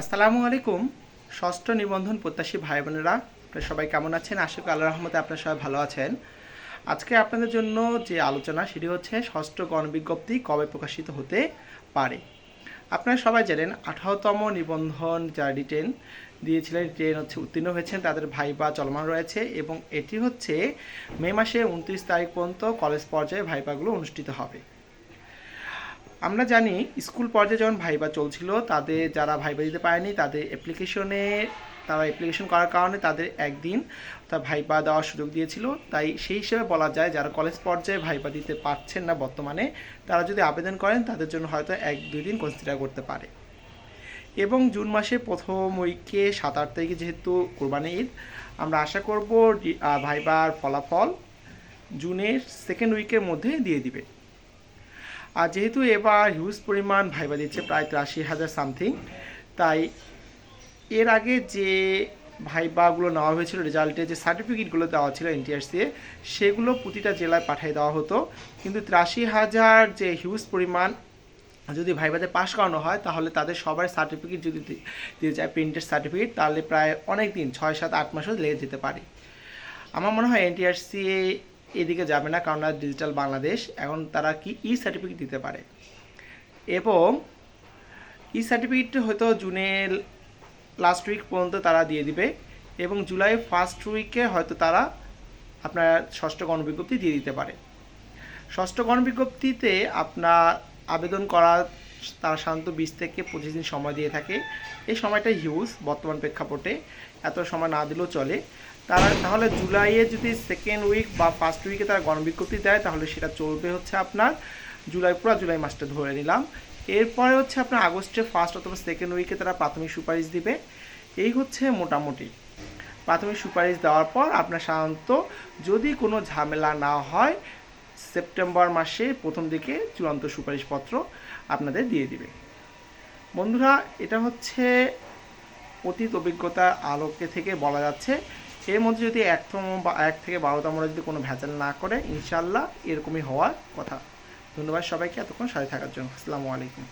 আসসালামু আলাইকুম, ষষ্ঠ নিবন্ধন প্রত্যাশী ভাই বোনেরা আপনারা সবাই কেমন আছেন? আশা করি আল্লাহ রহমতে আপনারা সবাই ভালো আছেন। আজকে আপনাদের জন্য যে আলোচনা, সেটি হচ্ছে ষষ্ঠ গণবিজ্ঞপ্তি কবে প্রকাশিত হতে পারে? আপনারা সবাই জানেন, আঠারোতম নিবন্ধন যারা রিটেন দিয়েছিলেন রিটেন হচ্ছে, উত্তীর্ণ হয়েছেন, তাদের ভাইবা চলমান রয়েছে এবং এটি হচ্ছে মে মাসে উনত্রিশ তারিখ পর্যন্ত কলেজ পর্যায়ে ভাইবাগুলো অনুষ্ঠিত হবে। আমরা জানি স্কুল পর্যায়ে যখন ভাইবা চলছিল, তাদের যারা ভাইবা দিতে পারেনি, তাদের অ্যাপ্লিকেশনে তারা অ্যাপ্লিকেশন করার কারণে তাদের একদিন তা ভাইবা দেওয়ার সুযোগ দিয়েছিল। তাই সেই হিসেবে বলা যায়, যারা কলেজ পর্যায়ে ভাইবা দিতে পারছেন না বর্তমানে, তারা যদি আবেদন করেন, তাদের জন্য হয়তো এক, দুই দিন কনসিডার করতে পারে। এবং জুন মাসে প্রথম উইকে সাত আট তারিখে যেহেতু কোরবানি ঈদ, আমরা আশা করব ভাইবার ফলাফল জুনের সেকেন্ড উইকের মধ্যে দিয়ে দিবে। আর যেহেতু এবার হিউজ পরিমাণ ভাইবা দিচ্ছে, প্রায় তিরাশি হাজার সামথিং তাই এর আগে যে ভাইবাগুলো নেওয়া হয়েছিল রেজাল্টে যে সার্টিফিকেটগুলো দেওয়া ছিল এনটিআরসি সেগুলো প্রতিটা জেলায় পাঠিয়ে দেওয়া হতো। কিন্তু তিরাশি হাজার যে হিউজ পরিমাণ যদি ভাইবাতে পাশ করানো হয়, তাহলে তাদের সবার সার্টিফিকেট যদি দি- দিতে চায় প্রিন্টেড সার্টিফিকেট তাহলে প্রায় অনেক দিন ছয় সাত আট মাসও লেগে যেতে পারে। আমার মনে হয় এনটিআরসি এদিকে যাবে না, কারণ ডিজিটাল বাংলাদেশ। এখন তারা কি ই সার্টিফিকেট দিতে পারে? এবং ই সার্টিফিকেট হয়তো জুনে লাস্ট উইক পর্যন্ত তারা দিয়ে দিবে এবং জুলাই ফার্স্ট উইকে হয়তো তারা আপনার ষষ্ঠ গণবিজ্ঞপ্তি দিয়ে দিতে পারে। ষষ্ঠ গণবিজ্ঞপ্তিতে আপনার আবেদন করার তারা সাধারণত বিশ থেকে পঁচিশ দিন সময় দিয়ে থাকে। এই সময়টা হিউজ বর্তমান প্রেক্ষাপটে। এত সময় না দিলেও চলে। তারা তাহলে জুলাইয়ে যদি সেকেন্ড উইক বা ফার্স্ট উইকে তারা গণবিজ্ঞপ্তি দেয়, তাহলে সেটা চলবে হচ্ছে আপনার জুলাই, পুরো জুলাই মাসটা ধরে নিলাম। এরপরে হচ্ছে আপনার আগস্টের ফার্স্ট অথবা সেকেন্ড উইকে তারা প্রাথমিক সুপারিশ দিবে। এই হচ্ছে মোটামুটি। প্রাথমিক সুপারিশ দেওয়ার পর আপনার সাধারণত যদি কোনো ঝামেলা না হয় সেপ্টেম্বর মাসে প্রথম দিকে চূড়ান্ত সুপারিশপত্র আপনাদের দিয়ে দিবে। বন্ধুরা, এটা হচ্ছে অতীত অভিজ্ঞতার আলোকে থেকে বলা যাচ্ছে। এর মধ্যে যদি একতম বা এক থেকে বারোতম যদি কোনো ভেজাল না করে ইনশাল্লাহ এরকমই হওয়ার কথা। ধন্যবাদ সবাইকে, এতক্ষণ সাথে থাকার জন্য। আসসালামু আলাইকুম।